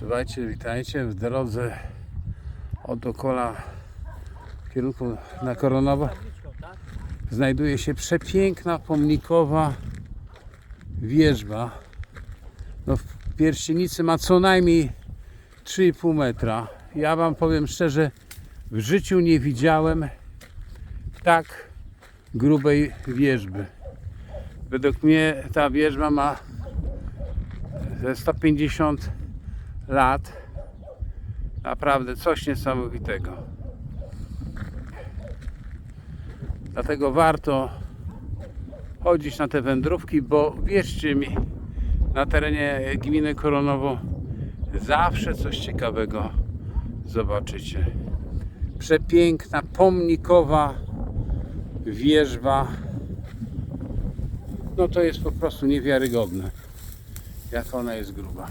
Czuwajcie, witajcie w drodze od Okola w kierunku na Koronowo. Znajduje się przepiękna pomnikowa wieżba. No, w pierścienicy ma co najmniej 3,5 metra. Ja Wam powiem szczerze, w życiu nie widziałem tak grubej wieżby. Według mnie ta wieżba ma ze 150 lat. Naprawdę coś niesamowitego. Dlatego warto chodzić na te wędrówki, bo wierzcie mi, na terenie gminy Koronowo zawsze coś ciekawego zobaczycie. Przepiękna, pomnikowa wieżba. No to jest po prostu niewiarygodne, jak ona jest gruba.